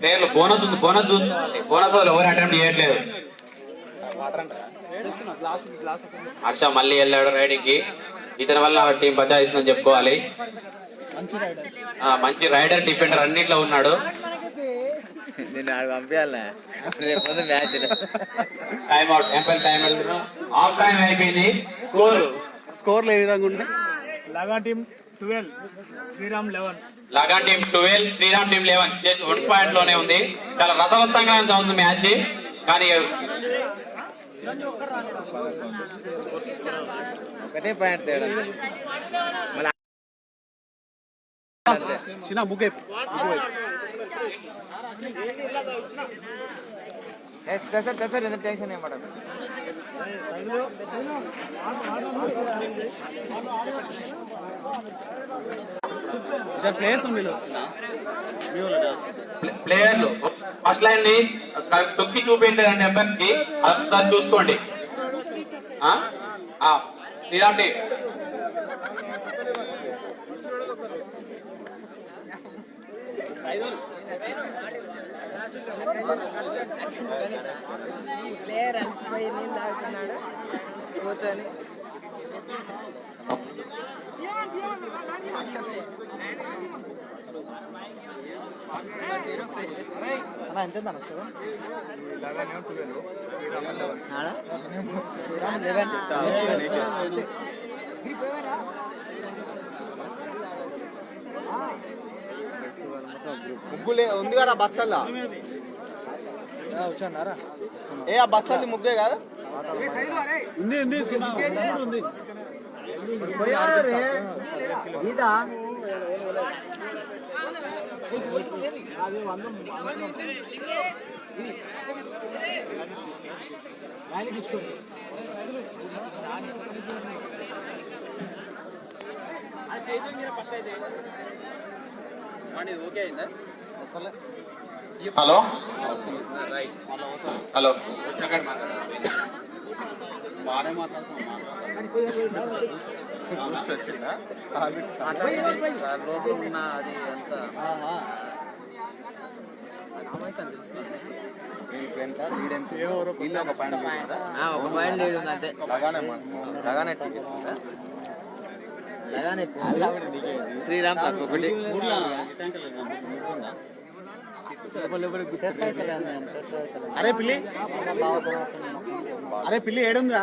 ప్లేయర్లు బోనస్ ఉంది బోనస్ చూసుకోవాలి బోనస్ వాళ్ళు ఎవరు అటెంప్ట్ చేయట్లేదు. హర్ష మళ్ళీ వెళ్ళాడు రైడింగ్కి ఇతని వల్ల టీం బచాయిస్తుందని చెప్పుకోవాలి. ఆ, మంచి రైడర్ డిఫెండర్ అన్నిట్లో ఉన్నాడు. నిన్ను ఆడు పంపించాలనే రేపు పొద్దున్న మ్యాచ్ టైం అవుట్ ఎంపల్ టైం ఆఫ్ టైం అయిపోయింది. స్కోర్ స్కోర్లు ఏ విధంగా ఉంటాయి Lagaan team twelve Sriram eleven. Lagaan team twelve Sriram team eleven one పాయింట్లోనే ఉంది. చాలా రసవత్తంగా ఉంది మ్యాచ్? కానీ ఒకటే పాయింట్ తేడా. చిన్న ముగ్గు తెస్తారు ఎంత టెన్షన్ ఏం ప్లేయర్లు ఫస్ట్ లైన్ని తొక్కి చూపించండి ఎంపైర్కి అంతా చూసుకోండి. ఆ? ఆ, శ్రీరామ్ టీం ప్లేయర్ అలసిపోయి నీళ్ళు తాగుతున్నాడు? కూర్చొని. ముగ్గులే ఉంది కదా బస్సల్లా? ఏ ఆ బస్సల్ది ముగ్గే కదా? ఉంది ఉంది చిన్న ముగ్గురు ఓకే ఇదా హలో? హలో? వచ్చిందా? లోపల ఉన్న అది అంతా. ఒక పాయింట్ ఒక పాయింట్ లేదు అంతే లగానే లగానే లగానే శ్రీరామ్ ఒకటి. అరే పిల్లి. అరే పిల్లి ఏడుందిరా?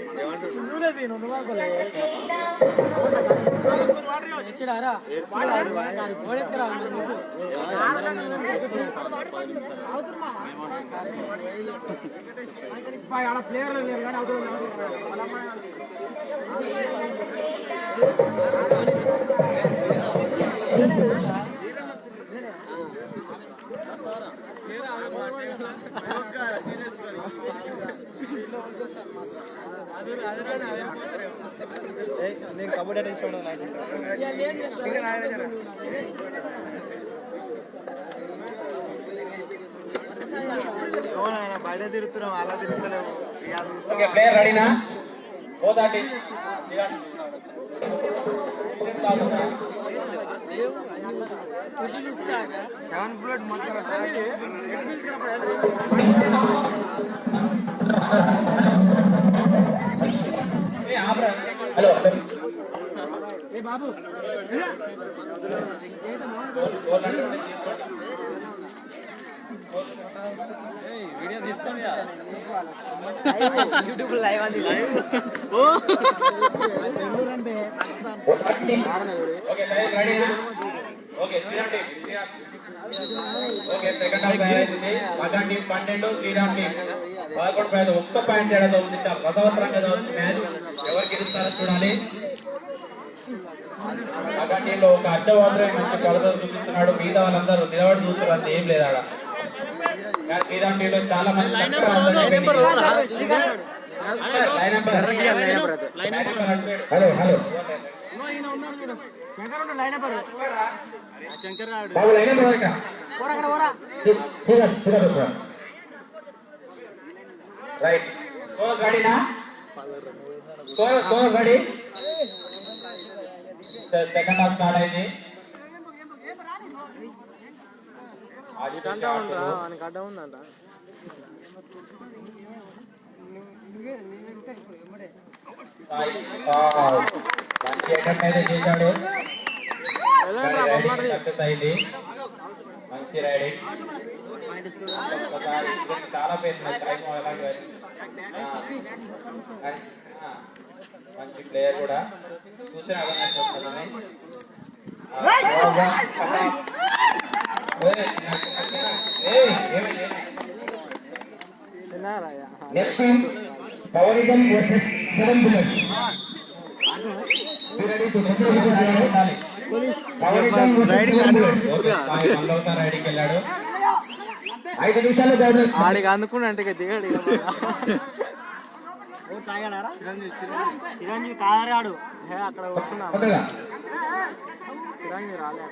ప్లేయర్లు లేరు కానీ అవతల నేను కబడ్డీ తీసుకోవడం బయట తిరుగుతున్నాం అలా తిరుగుతలేము ప్లేయర్ రెడీనా సెవెన్ ఫ్లోట్ మొత్తం హలో యూట్యూబ్ లైవ్ అది పన్నెండు శ్రీరామ్ పదకొండు పాయింట్ ఒక్క పాయింట్ రసవత్తరంగా ఉంది మ్యాచ్. ఎవరు గెలుస్తారో చూడాలి? టీంలో ఒక అడ్డ మాత్రమే మంచి కొలతలు చూపిస్తున్నాడు. మిగతా వాళ్ళందరూ నిలబడి చూస్తున్నారు. ఏం లేదు ఆడ. కానీ శ్రీరామ్ టీంలో చాలా మంది. Hello hello. బాబు లైన్ రైట్ గాడినా? స్కోర్ స్కోర్ గాడి సెకండ్ హాఫ్ స్టార్ట్ అయింది. చేశాడు మంచి రైడింగ్. చాలా పేరు ఉన్నాయి. టైం అలాంటివి. ఆ, కానీ, ఆ, మంచి ప్లేయర్ కూడా. చూసిన నెక్స్ట్ పవరిజం వర్సెస్ సెవెన్ ఐదు నిమిషాలు ఆడికి అందుకుని అంటే దిగాడు చిరంజీవి కాదరాడు. హే అక్కడ వస్తున్నా చిరంజీవి రాలే.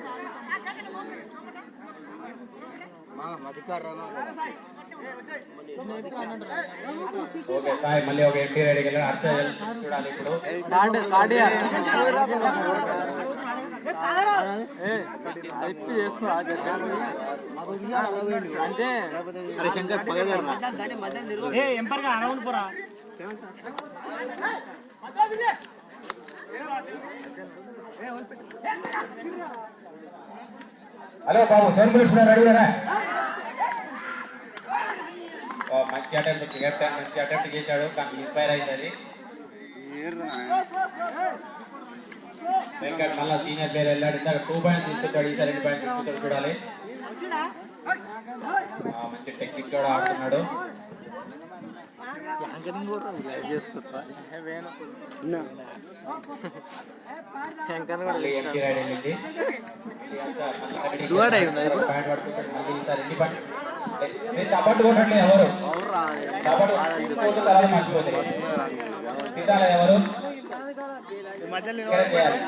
ఓకే సాయి మళ్ళీ ఒక ఎంపీ రైడింగ్ వెళ్ళాడు. హర్ష చూడాలి ఇప్పుడు. కార్డు కార్డు ఏ తిప్పి చేసుకో ఆ జడ్జి. అంటే ఎంపర్గా పోరా. హలో బాబు సెవెన్ బుల్లెట్స్ రెడీ మంచి అటెంప్ట్ క్రికెట్ మంచి అటెంప్ట్ చేశాడు కానీ ఇన్స్పైర్ అయింది వెంకట్ మళ్ళా సీనియర్ ప్లేయర్ వెళ్ళాడు ఇందాక టూ పాయింట్స్ తీసుకొచ్చాడు ఈసారి రెండు పాయింట్స్ తీసుకొచ్చాడు చూడాలి. మంచి టెక్నిక్ కూడా ఆడుతున్నాడు. శంకర్ కూడా మళ్ళీ ఎంపీ రైడ్ వెళ్ళింది పాయింట్ పడుతుంటాడు మళ్ళీ ఈసారి ఎన్ని పాయింట్ మీరు చప్పట్లు కొట్టండి ఎవరు? ఎవరు? చేయాలి.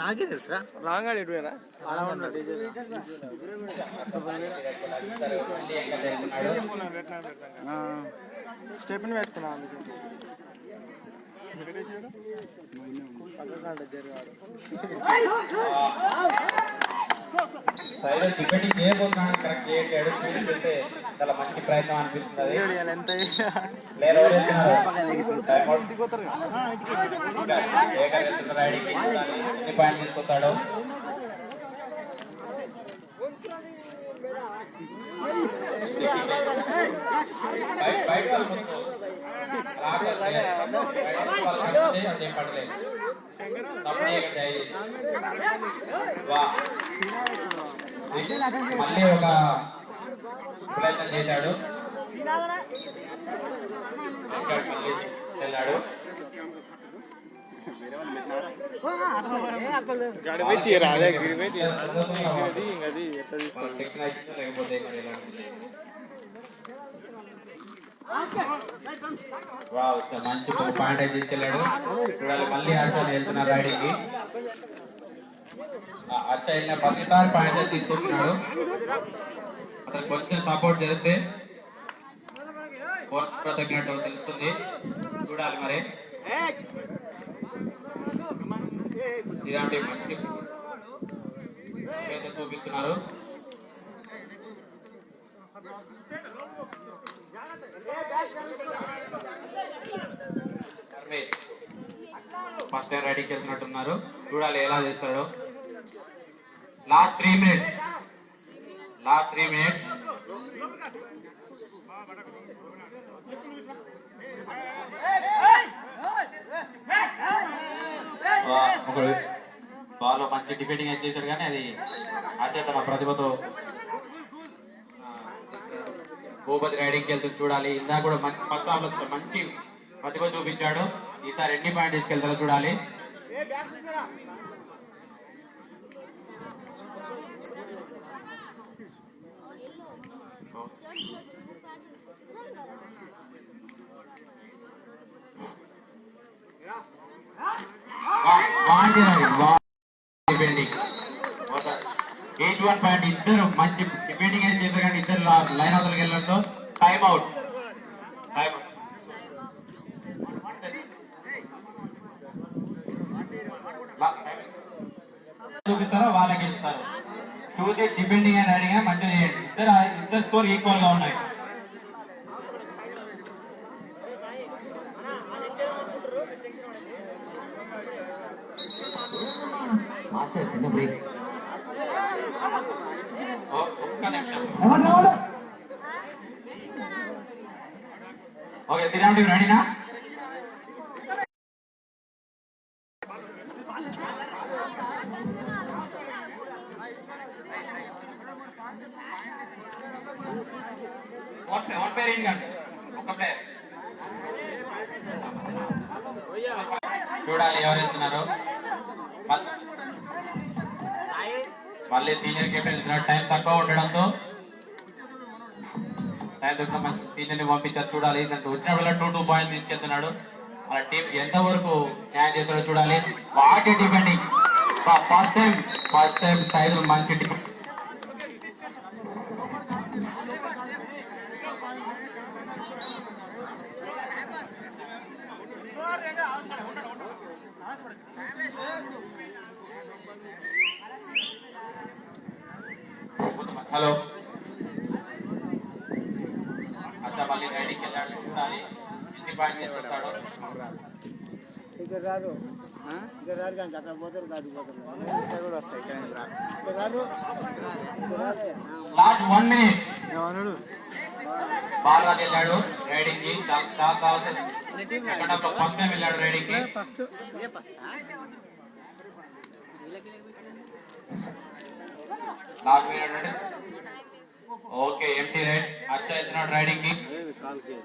నాకే తెలుసా రాంగాడు ఎటువేనా ఆడ ఉన్నాడు డీజే ఈసారి మళ్ళీ ఎంకర్ వెళ్తున్నాడు. స్టెప్ని ఏ సైడ్ కరెక్ట్ చేయట్లేడు స్పీడ్ చాలా మంచి ప్రయత్నం అనిపిస్తుంది లేదు ఎన్ని తీసుకొస్తాడు బయట వాళ్ళు పడలేదు మళ్ళీ ఒక ప్రయత్నం చేశాడు. వెళ్ళాడు. టెక్నాలజీ లేకపోతే మరి ఎలాంటిది? వావ్, చాలా మంచి పాయింట్ అయితే తీసుకెళ్ళాడు. మళ్ళీ హర్ష వెళ్తున్నారు రైడింగ్ కి వెళ్ళిన ప్రతిసారి పాయింట్ అయితే అతను కొంచెం సపోర్ట్ చేస్తే తగ్గినట్టు తెలుస్తుంది. చూడాలి మరి. ఇలాంటి మంచి చూపిస్తున్నారు. ఫస్ట్ టైం రెడీకి వెళ్తున్నట్టున్నారు. చూడాలి ఎలా చేస్తాడో. Last three minutes last three minutes ఒకడు బాల్ మంచి డిఫెండింగ్ అయితే చేశాడు కానీ అది అచేతన ప్రతిభతో ఆ, భూపతి రైడింగ్కి వెళ్తూ చూడాలి. ఇందాక కూడా మంచి ఫస్ట్ హాఫ్లో మంచి ప్రతిభ చూపించాడు. ఈసారి ఎన్ని పాయింట్ తీసుకెళ్తారో చూడాలి. డిపెండింగ్ ఎయిట్ వన్ పాయింట్ ఇద్దరు మంచి డిపెండింగ్ అయితే చేశారు కానీ ఇద్దరు లైన్ అవతలకి వెళ్ళడంతో టైం అవుట్ టైం చూపిస్తారో వాళ్ళకి ఇస్తారు. చూసి డిపెండింగ్ అని అడిగా మంచిగా చేయండి. ఇద్దరు ఇద్దరు స్కోర్ ఈక్వల్గా ఉన్నాయి. ఓకే రెడీనా వన్ వన్ ప్లేయర్ ఒక ప్లేయర్ చూడాలి ఎవరు మళ్ళీ సీనియర్ కెప్టెన్ టైం తక్కువ ఉండడంతో దగ్గర మంచి సీనియర్ని పంపించారు. చూడాలి. దాంట్లో వచ్చినప్పుడు టూ టూ పాయింట్ తీసుకెళ్తున్నాడు. మన టీం ఎంత వరకు న్యాయం చేస్తాడో చూడాలి. వాటి depending first time first time size మంచి డిపెండ్ హలో అచ్చా మళ్ళీ రైడింగ్కి ఇక్కడ రాదు ఇక్కడ రాదు కానీ అక్కడ పోతారు కాదు పోతారు కూడా వస్తాయి ఇక్కడ రాదు లాస్ట్ వన్ మినిట్ వెళ్ళాడు రైడింగ్కి సెకండ్ హాఫ్లో ఫస్ట్ టైం వెళ్ళాడు రైడింగ్కి. ఫస్ట్ ఏ ఫస్ట్ లాస్ట్ మినిట్ అంటే ఓకే ఎంటీ రైడ్ హర్ష వెళ్తున్నాడు రైడింగ్కి కాల్కి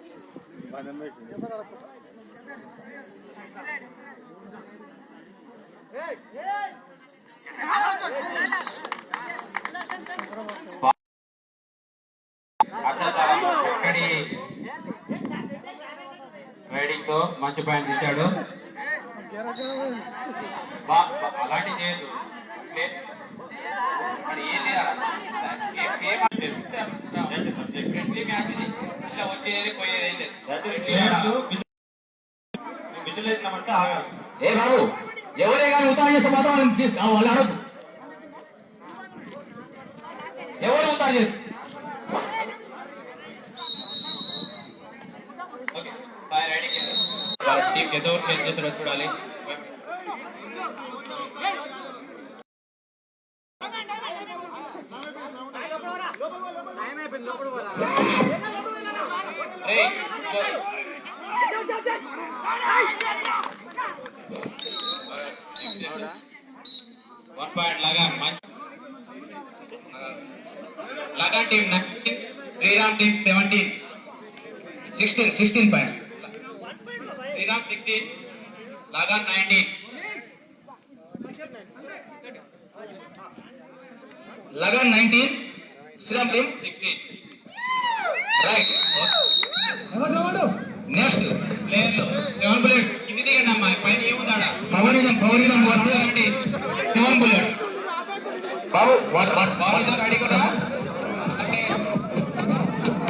రైడింగ్తో మంచి పాయింట్ తీశాడు. అలాంటి చేయదు లే- మరి ఏం లేదా? ఏ- ఏ మాట లేదు. Friendly match ఇది. వచ్చేది పోయేది. Friendly ఆడాలి. ఏ బాబు ఎవరే కానీ ఉత్తరం చేస్తే మాత్రం వాళ్ళు అడగదు ఎవరు ఉత్తరం చేస్తారు టీం ఎంతవరకు చూడాలి. రేయ్, one one point Lagaan Lagaan team nineteen Sriram team seventeen sixteen sixteen point Sriram sixteen Lagaan nineteen Lagaan nineteen Sriram team sixteen right next. ప్లేయర్లు సెవెన్ బుల్లెట్స్. కింది దిగండి అమ్మా పైన ఏముందాడా? Pawanism Pawanism versus seven bullets. బాబు ready కూడా